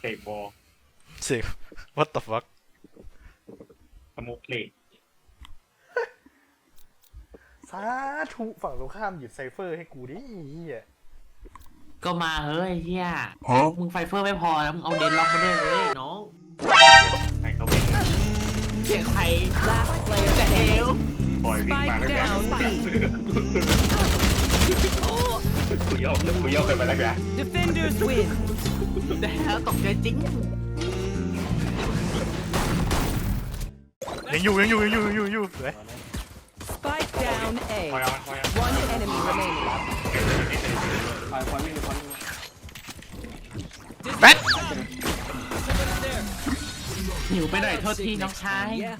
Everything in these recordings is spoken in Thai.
เตะบอลเสียง what the fuck สมุกเหล็กสาธุฝั่งตรงข้ามหยิบไซเฟอร์ให้กูดิไอ้เหี้ยก็มาเฮ้ยเฮียมึงไฟเฟอร์ไม่พอแล้วมึงเอาเดนล็อกมาด้วยเลยน้องให้เขาเป็นเสียงใคร Last player จะเอ standing. วปล่อยวิ่งมา Spike แล้วกัน down B. คุยเอาคุยเอาไปไปแล้วกัน Defenders win. แล้วตกใจจริงยังอยู่ยังอยู่ยังอยู่ยังอยู่ยังอยู่เฮ้ย Spike down ปล่อย A. เอามันปล่อยเอา One enemy remaining. ปล่อยปล่อยวิ่งเลยปล่อยวิ่งแบทหิวไปหน่อยโทษทีน้องชาย Yeah.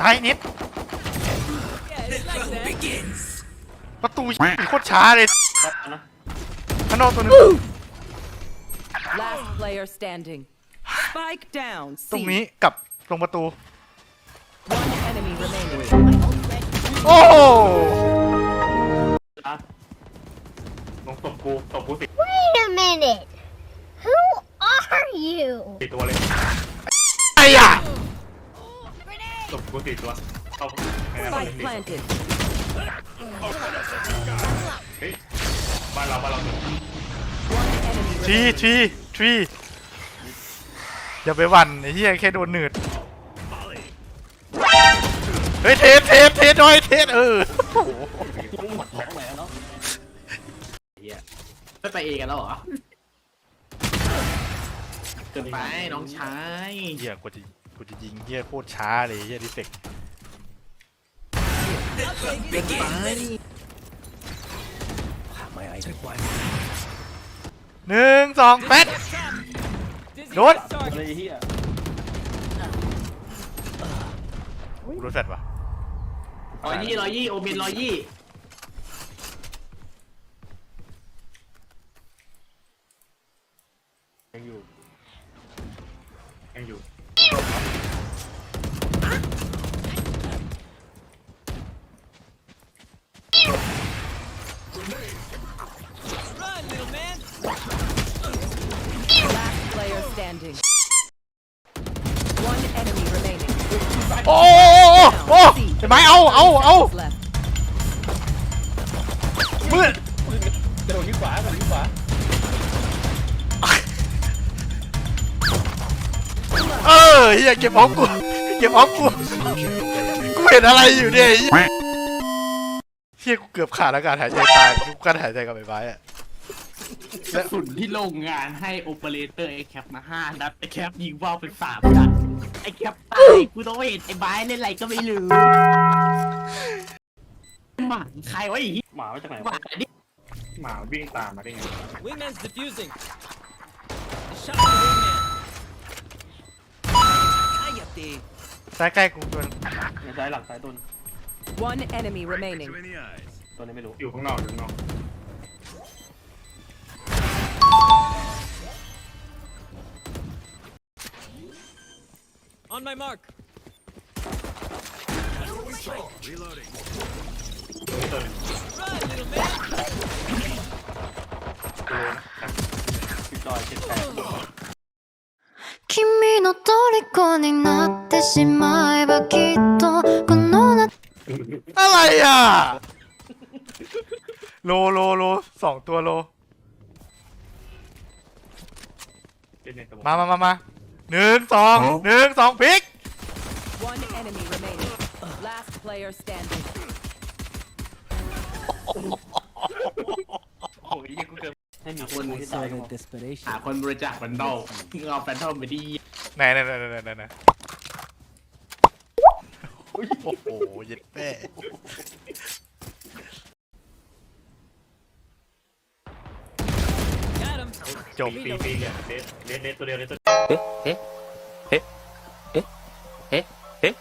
ตายนิด Yeah, it's like that. ประตูโคตรช้าเลยปั๊บนะข้างนอกตัวนึง Last player standing. Spike down ตรง C. นี้กับตรงประตู One enemy remaining. โอ้โหอะลงตบกูตบกูติด Wait a minute. Who are you? ติดตัวเลยไอ้อะตบกูติดตัวเอาให้มัน Spike เล่นดิ planted. เฮ้ยบ้านเราบ้านเราหนึ่ง One enemy ที remaining. ทีทีอย่าไปหวั่นไอ้เหี้ยแค่โดนหนืดเฮ้ยเทสเทสเทสหน่อยเทสเออโอ้โหไม่ไปเอกันแล้วเหรอเกินไปน้องชาย เหี้ยกูจะกูจะยิงเหี้ยโคตรช้าเลยเหี้ยดิเฟก เกินไปหนึ่งสองแปดโดนกูโดนแฟดวะร้อยยี่ร้อยยี่โอเมนร้อยยี่ยังอยู่ยังอยู่ standing. One enemy remaining. โอ้โอ้โอ้โอ้เห็นไหมเอาเอาเอา Seconds left. มืดกระโดดที่ขวากระโดดที่ขวาเออเฮียเก็บออฟกูเก็บออฟกูกูเห็นอะไรอยู่เนี่ยไอ้เหี้ยเฮียกูเกือบขาดอากาศหายใจตายกูกั้นหายใจกับไอ้ไม้อะ กระสุนที่โรงงานให้โอเปอเรเตอร์ไอแคปมาห้านัดไอแคปยิงว่าวเป็นสามนัดไอแคปตายกูต้องเห็นไอ้บายเล่นอะไรก็ไม่รู้หมาใครวะไอีหมามาจากไหนหมาวะดิหมาวิ่งตามมาได้ไง Wingman's defusing. Shot the wingman. Cállate. ซ้ายใกล้กูตัวในซ้ายหลังซ้ายต้น One enemy remaining. ตัวนี้ไม่รู้ อยู่ข้างนอกอยู่ข้างนอก On my mark. ตัวนี้ตัวหนึง Run, little man. กูรู้นะพี่จอยเจ็ดแปด 君の虜になってしまえばきっとこの夏 อะไรอ่ะโลโลโลสองตัวโล เล่นในสมอง มามามามา หนึ่งสองหนึ่งสองพลิก One enemy remaining. Last player standing. โอ้ยยังกูเกินให้มีคนที่ตายกัน desperation. หาคนบริจาคแฟนดอลมึงเอาแฟนดอลไปดีไหนไหนไหนไหนไหนไหนโอ้โหเย็ดแม่ Got him. จบปีปีเนี่ยเดสเดสเดสตัว เดียวเดส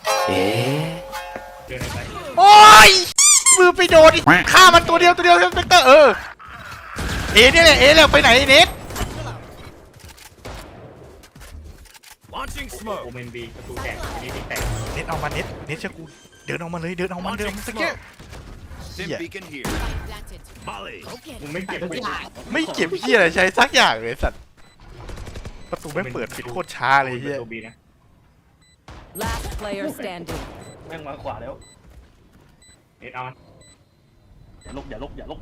ตัวเดียวในซ้ายโอ้ยมือไปโดนอีกฆ่ามันตัวเดียวตัวเดียวสเปกเตอร์เออเอเนี่ยแหละเอแล้วไปไหนเน็ต Launching โอเมนบีประตูแตกอันนี้มีแตกเน็ตเอามาเน็ตเน็ตเชื่อกูเดินออกมาเลยเดินออกมาเดินเมื่อกี้ Stim Yeah. beacon here. Molly. มึงไม่เก็บทุกไว้อย่างไม่เก็บเฮียอะไรใช้สักอย่างเลยสัตว์ ประตูไม่งเปิดปิดโคตรช้าเลยเฮีย ตัวบีนะ Last player standing. แม่งมาขวาแล้วเอ็ดออนอย่าลกอย่าลกอย่าลก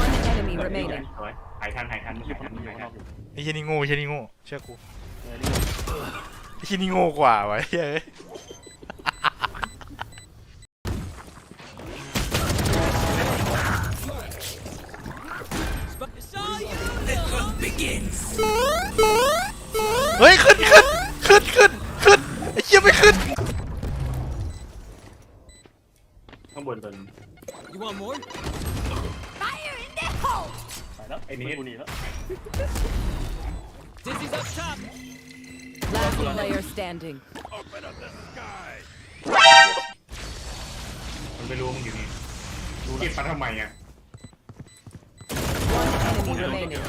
One enemy remaining. สวยหายทันหายทันคลิหาปยมันทันอยู่หายข้างนทัอนกอยู่ไอ้เฮียนี่โง่ไอ้เฮียนี่โง่เชื่อกูเออนี่ไอ้เฮียนี่โง่กว่าวะเฮ้ย นี่กูหนีแล้ว Dizzy's up top. Last player standing. มันไม่รู้มึงอยู่นี่เก็บมาทำไมอะ One enemy remaining.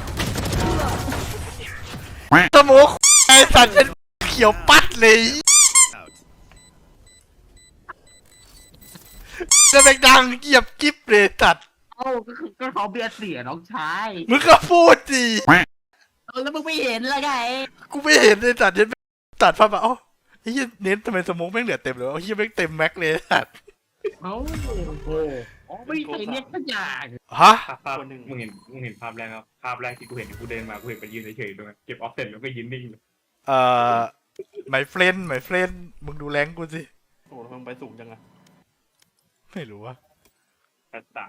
สโมกไอ้สัตว์เป็นเขียวปัดเลยจะเป็นดังเกียบกิ๊บเลยสัตว์ เอ้าก็คือก็เขาเบียร์เสียน้องชายมึงก็พูดสิเออแล้วมึงไม่เห็นละไงกูไม่เห็นเลยสัตว์เห็นตัดภาพมาเอ้าไอ้เหี้ยเน้นทำไมสโมกแม่งเหลือเต็มเลยวะไอ้เหี้ยแม่งเต็มแม็กเลยสัตว์เอ้าอ๋อไม่ใส่เน็ตสักอย่างฮะภาพภาพมึงเห็นมึงเห็นภาพแรกครับภาพแรกที่กูเห็นกูเดินมากูเห็นมันยืนเฉยๆตรงนั้นเก็บออฟเซ็ตแล้วก็ยืนนิ่งเลยเอ่อ my friend my friend มึงดูแรงกูสิโอ้โหมันไปสูงจังอะไม่รู้ว่าแต่ตา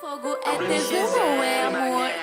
Fogo é tesouro, é amor,